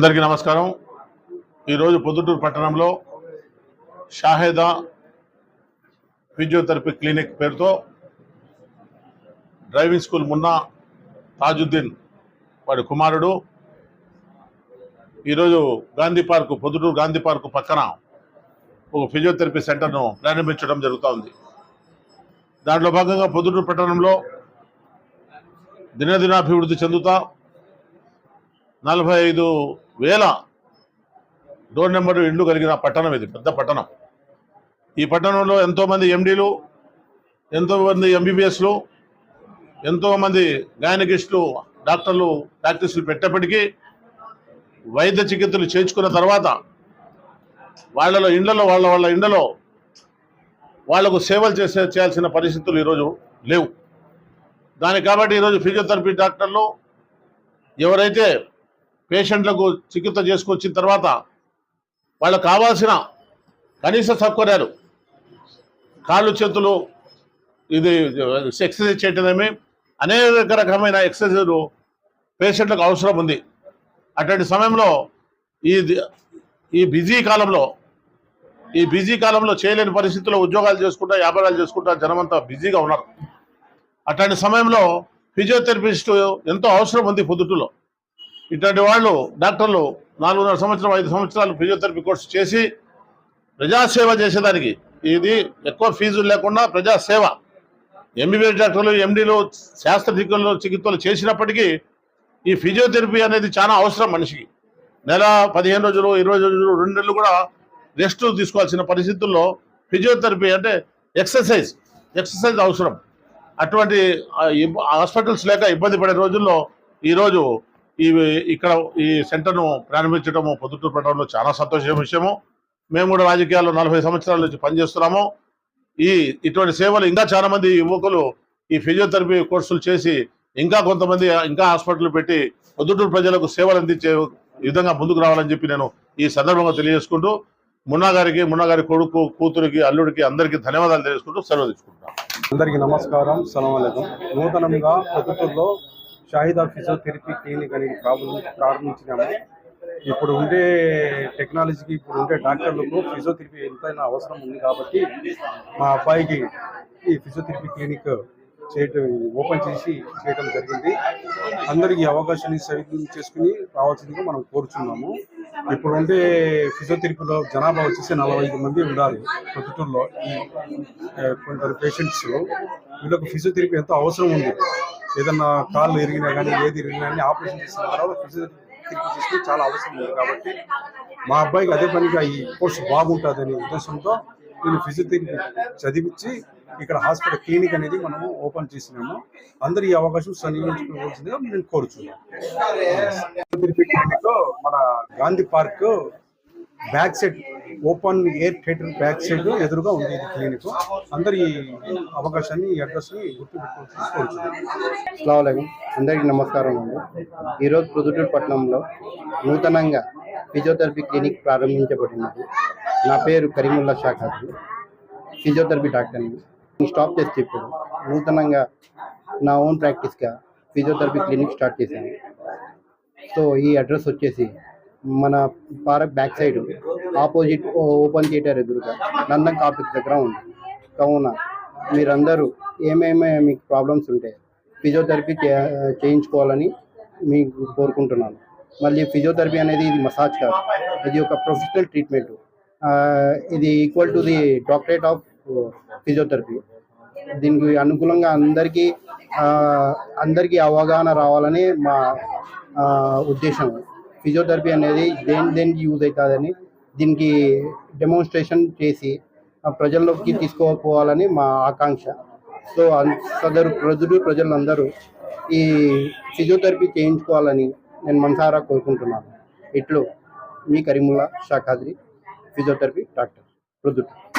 అందరికీ నమస్కారం. ఈరోజు పొద్దుటూరు పట్టణంలో షాహేదా ఫిజియోథెరపీ క్లినిక్ పేరుతో డ్రైవింగ్ స్కూల్ మున్నా తాజుద్దీన్ వాడి కుమారుడు. ఈరోజు గాంధీ పార్కు పొద్దుటూరు గాంధీ పార్కు పక్కన ఒక ఫిజియోథెరపీ సెంటర్ను ప్రారంభించడం జరుగుతోంది. దాంట్లో భాగంగా పొద్దుటూరు పట్టణంలో దినదినాభివృద్ధి చెందుతా నలభై ఐదు వేల డోర్ నెంబర్ ఇండ్లు కలిగిన పట్టణం ఇది పెద్ద పట్టణం. ఈ పట్టణంలో ఎంతోమంది ఎండీలు ఎంతోమంది ఎంబీబీఎస్లు ఎంతోమంది గైనకిస్టులు డాక్టర్లు ప్రాక్టీసులు పెట్టేప్పటికీ వైద్య చికిత్సలు చేయించుకున్న తర్వాత వాళ్ళలో ఇండ్లలో వాళ్ళ వాళ్ళ ఇండ్లలో వాళ్ళకు సేవలు చేసే చేయాల్సిన పరిస్థితులు ఈరోజు లేవు. దానికి కాబట్టి ఈరోజు ఫిజియోథెరపీ డాక్టర్లు ఎవరైతే పేషెంట్లకు చికిత్స చేసుకొచ్చిన తర్వాత వాళ్ళకు కావాల్సిన కనీస సౌకర్యాలు కాళ్ళు చేతులు ఇది ఎక్సర్సైజ్ చేయటమే అనేక రకమైన ఎక్సర్సైజులు పేషెంట్లకు అవసరం ఉంది. అటువంటి సమయంలో ఈ ఈ బిజీ కాలంలో ఈ బిజీ కాలంలో చేయలేని పరిస్థితుల్లో ఉద్యోగాలు చేసుకుంటా వ్యాపారాలు చేసుకుంటా జనమంతా బిజీగా ఉన్నారు. అట్లాంటి సమయంలో ఫిజియోథెరపిస్ట్ ఎంతో అవసరం ఉంది పొద్దుటలో ఇట్లాంటి వాళ్ళు డాక్టర్లు నాలుగున్నర సంవత్సరం ఐదు సంవత్సరాలు ఫిజియోథెరపీ కోర్సు చేసి ప్రజాసేవ చేసేదానికి. ఇది ఎక్కువ ఫీజులు లేకుండా ప్రజాసేవ. ఎంబీబీఎస్ డాక్టర్లు ఎండీలు శాస్త్రజ్ఞులు చికిత్సలు చేసినప్పటికీ ఈ ఫిజియోథెరపీ అనేది చాలా అవసరం మనిషికి. నెల పదిహేను రోజులు ఇరవై రోజులు రెండు నెలలు కూడా రెస్ట్ తీసుకోవాల్సిన పరిస్థితుల్లో ఫిజియోథెరపీ అంటే ఎక్సర్సైజ్ ఎక్సర్సైజ్ అవసరం. అటువంటి హాస్పిటల్స్ లేక ఇబ్బంది పడే రోజుల్లో ఈరోజు ఈ ఇక్కడ ఈ సెంటర్ను ప్రారంభించడము పొద్దుటూరు పెట్టడంలో చాలా సంతోషమైన విషయము. మేము కూడా రాజకీయాల్లో నలభై సంవత్సరాల నుంచి పనిచేస్తున్నాము. ఈ ఇటువంటి సేవలు ఇంకా చాలా మంది యువకులు ఈ ఫిజియోథెరపీ కోర్సులు చేసి ఇంకా కొంతమంది ఇంకా హాస్పిటల్ పెట్టి పొద్దుటూరు ప్రజలకు సేవలు అందించే విధంగా ముందుకు రావాలని చెప్పి నేను ఈ సందర్భంగా తెలియజేసుకుంటూ మున్నా గారికి మున్నా గారి కొడుకు కూతురికి అల్లుడికి అందరికీ ధన్యవాదాలు తెలియజేసుకుంటూ సెలవు తీసుకుంటున్నాను అందరికీ నమస్కారం సలాంకం నూతనంగా పొద్దుటూరులో షాహిదా ఫిజియోథెరపీ క్లినిక్ అనేది ప్రారంభి ప్రారంభించినాము. ఇప్పుడు ఉండే టెక్నాలజీకి ఇప్పుడు ఉండే డాక్టర్లకు ఫిజియోథెరపీ ఎంతైనా అవసరం ఉంది కాబట్టి మా అబ్బాయికి ఈ ఫిజియోథెరపీ క్లినిక్ చేయటం ఓపెన్ చేసి చేయటం జరిగింది. అందరికీ అవకాశాన్ని సరిగ్గా చేసుకుని రావాల్సిందిగా మనం కోరుచున్నాము. ఇప్పుడు ఉండే ఫిజియోథెరపీలో జనాభా వచ్చేసి నలభై ఐదు మంది ఉండాలి పొద్దుటూరులో ఈ ఆ, కొందరు పేషెంట్స్ వీళ్ళకు ఫిజియోథెరపీ ఎంతో అవసరం ఉంది. ఏదన్నా కాళ్ళు ఎరిగినా కానీ ఏది ఇరిగినా కానీ ఆపరేషన్ చేసిన తర్వాత ఫిజియోథెరపీ చాలా అవసరం ఉంది కాబట్టి మా అబ్బాయికి అదే పనిగా ఈ కోర్సు బాగుంటుందనే ఉద్దేశంతో నేను ఫిజియోథెరపీ చదివించి ఇక్కడ హాస్పిటల్ క్లినిక్ అనేది మనము ఓపెన్ చేసినాము. అందరు ఈ అవకాశం సన్నిహించుకోవాల్సిందిగా నేను కోరుచున్నాను. ఫిజియోథెరపీ క్లినిక్ మన Gandhi park back side open air theatre back side ఎదురుగా ఉంది క్లినిక్. అందరు ఈ అవకాశాన్ని ఈ అడ్రస్ని గుర్తుపెట్టుకోవాల్సి అందరికీ నమస్కారం అండి. ఈరోజు ప్రొద్దుటూరు పట్టణంలో నూతనంగా ఫిజియోథెరపీ క్లినిక్ ప్రారంభించబడినది. నా పేరు కరీముల్లా షాఖాద్రి ఫిజియోథెరపీ డాక్టర్ని నేను స్టాప్ చేస్తే ఇప్పుడు నూతనంగా నా ఓన్ ప్రాక్టీస్గా ఫిజియోథెరపీ క్లినిక్ స్టార్ట్ చేశాను. సో ఈ అడ్రస్ వచ్చేసి మన park back side opposite open theatre ఎదురుగా నందన్ కాపిక్ దగ్గర ఉంది. కావున మీరందరూ ఏమేమి మీకు ప్రాబ్లమ్స్ ఉంటాయి ఫిజియోథెరపీ చేయించుకోవాలని మీకు కోరుకుంటున్నాను. మళ్ళీ ఫిజియోథెరపీ అనేది ఇది మసాజ్ కాదు. ఇది ఒక ప్రొఫెషనల్ ట్రీట్మెంట్ ఇది equal to the doctorate of physiotherapy దీనికి అనుకూలంగా అందరికీ అందరికీ అవగాహన రావాలని మా ఉద్దేశం. ఫిజియోథెరపీ అనేది దేని దేనికి యూజ్ అవుతుందని దీనికి డెమోన్స్ట్రేషన్ చేసి ఆ ప్రజల్లోకి తీసుకోపోవాలని మా ఆకాంక్ష. సో సదరు ప్రజలు ప్రజలందరూ ఈ ఫిజియోథెరపీ చేయించుకోవాలని నేను మనసారా కోరుకుంటున్నాను. ఇట్లు మీ కరీముల్లా షాఖాద్రి ఫిజియోథెరపీ డాక్టర్ ప్రొద్దుటూరు